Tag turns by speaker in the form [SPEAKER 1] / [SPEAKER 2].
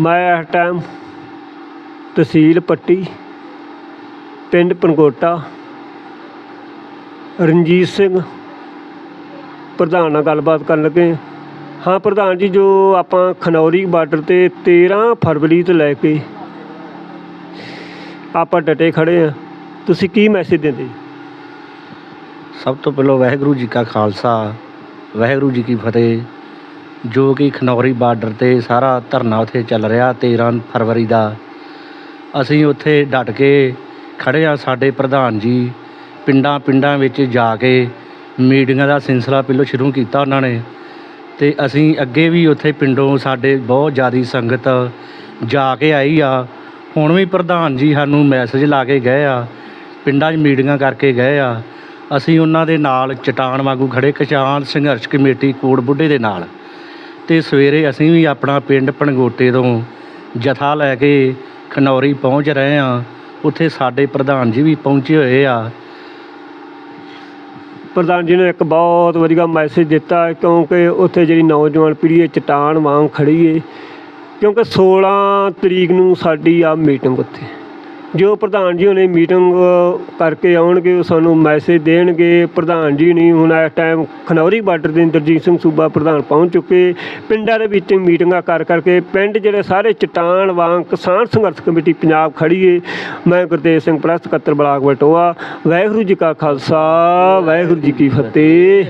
[SPEAKER 1] ਮੈਂ ਇਸ ਟਾਈਮ ਤਹਿਸੀਲ ਪੱਟੀ, ਪਿੰਡ ਪਨਗੋਟਾ ਰਣਜੀਤ ਸਿੰਘ। ਪ੍ਰਧਾਨ ਨਾਲ ਗੱਲਬਾਤ ਕਰਨ ਲੱਗੇ ਹਾਂ। ਪ੍ਰਧਾਨ ਜੀ, ਜੋ ਆਪਾਂ ਖਨੌਰੀ ਬਾਰਡਰ ਤੇ 13 ਫਰਵਰੀ ਤੋਂ ਲੈ ਕੇ ਆਪਾਂ ਡਟੇ ਖੜੇ ਆ ਤੁਸੀਂ ਕੀ ਮੈਸੇਜ ਦਿੰਦੇ?
[SPEAKER 2] ਸਭ ਤੋਂ ਪਹਿਲਾਂ ਵਾਹਿਗੁਰੂ ਜੀ ਕਾ ਖਾਲਸਾ, ਵਾਹਿਗੁਰੂ ਜੀ ਕੀ ਫਤਿਹ। ਜੋ ਕਿ ਖਨੌਰੀ ਬਾਰਡਰ ਤੇ ਸਾਰਾ ਧਰਨਾ ਉੱਥੇ ਚੱਲ ਰਿਹਾ 13 ਫਰਵਰੀ ਦਾ। ਅਸੀਂ ਉੱਥੇ ਡਟ ਕੇ ਖੜ੍ਹੇ ਹਾਂ ਸਾਡੇ ਪ੍ਰਧਾਨ ਜੀ, ਪਿੰਡਾਂ ਪਿੰਡਾਂ ਵਿੱਚ ਜਾ ਕੇ ਮੀਟਿੰਗਾਂ ਦਾ ਸਿਲਸਿਲਾ ਪਹਿਲੋਂ ਸ਼ੁਰੂ ਕੀਤਾ ਉਹਨਾਂ ਨੇ ਅਤੇ ਅਸੀਂ ਅੱਗੇ ਵੀ ਉੱਥੇ ਪਿੰਡੋਂ ਸਾਡੇ ਬਹੁਤ ਜ਼ਿਆਦਾ ਸੰਗਤ ਜਾ ਕੇ ਆਈ ਆ। ਹੁਣ ਵੀ ਪ੍ਰਧਾਨ ਜੀ ਸਾਨੂੰ ਮੈਸੇਜ ਲਾ ਕੇ ਗਏ ਆ, ਪਿੰਡਾਂ 'ਚ ਮੀਟਿੰਗਾਂ ਕਰਕੇ ਗਏ ਆ। ਅਸੀਂ ਉਹਨਾਂ ਦੇ ਨਾਲ ਚਟਾਨ ਵਾਂਗੂ ਖੜੇ ਕਿਸਾਨ ਸੰਘਰਸ਼ ਕਮੇਟੀ ਕੋਟ ਬੁੱਢੇ ਦੇ ਨਾਲ। ਤੇ ਸਵੇਰੇ ਅਸੀਂ ਵੀ ਆਪਣਾ ਪਿੰਡ ਪਣਗੋਟੇ ਤੋਂ ਜਥਾ ਲੈ ਕੇ ਖਨੌਰੀ ਪਹੁੰਚ ਰਹੇ ਹਾਂ। ਉੱਥੇ ਸਾਡੇ ਪ੍ਰਧਾਨ ਜੀ ਵੀ ਪਹੁੰਚੇ ਹੋਏ ਆ।
[SPEAKER 1] ਪ੍ਰਧਾਨ ਜੀ ਨੇ ਇੱਕ ਬਹੁਤ ਵਧੀਆ ਮੈਸੇਜ ਦਿੱਤਾ ਕਿਉਂਕਿ ਉੱਥੇ ਜਿਹੜੀ ਨੌਜਵਾਨ ਪੀੜ੍ਹੀ ਹੈ, ਚਟਾਨ ਵਾਂਗ ਖੜੀ ਹੈ ਕਿਉਂਕਿ 16 ਤਰੀਕ ਨੂੰ ਸਾਡੀ ਆ ਮੀਟਿੰਗ ਉੱਥੇ। ਜੋ ਪ੍ਰਧਾਨ ਜੀ ਹੁਣੇ ਮੀਟਿੰਗ ਕਰਕੇ ਆਉਣਗੇ, ਉਹ ਸਾਨੂੰ ਮੈਸੇਜ ਦੇਣਗੇ। ਪ੍ਰਧਾਨ ਜੀ ਨਹੀਂ, ਹੁਣ ਇਸ ਟਾਈਮ ਖਨੌਰੀ ਬਾਰਡਰ ਦੇ ਇੰਦਰਜੀਤ ਸਿੰਘ ਸੂਬਾ ਪ੍ਰਧਾਨ ਪਹੁੰਚ ਚੁੱਕੇ। ਪਿੰਡਾਂ ਦੇ ਵਿੱਚ ਮੀਟਿੰਗਾਂ ਕਰ ਕਰਕੇ ਪਿੰਡ ਜਿਹੜੇ ਸਾਰੇ ਚਟਾਨ, ਵਾਂਗ ਕਿਸਾਨ ਸੰਘਰਸ਼ ਕਮੇਟੀ ਪੰਜਾਬ ਖੜੀ ਏ। ਮੈਂ ਗੁਰਦੇਵ ਸਿੰਘ ਪ੍ਰੈਸ ਸਕੱਤਰ ਬਲਾਕ ਬਟੋਆ। ਵਾਹਿਗੁਰੂ ਜੀ ਕਾ ਖਾਲਸਾ, ਵਾਹਿਗੁਰੂ ਜੀ ਕੀ ਫਤਿਹ।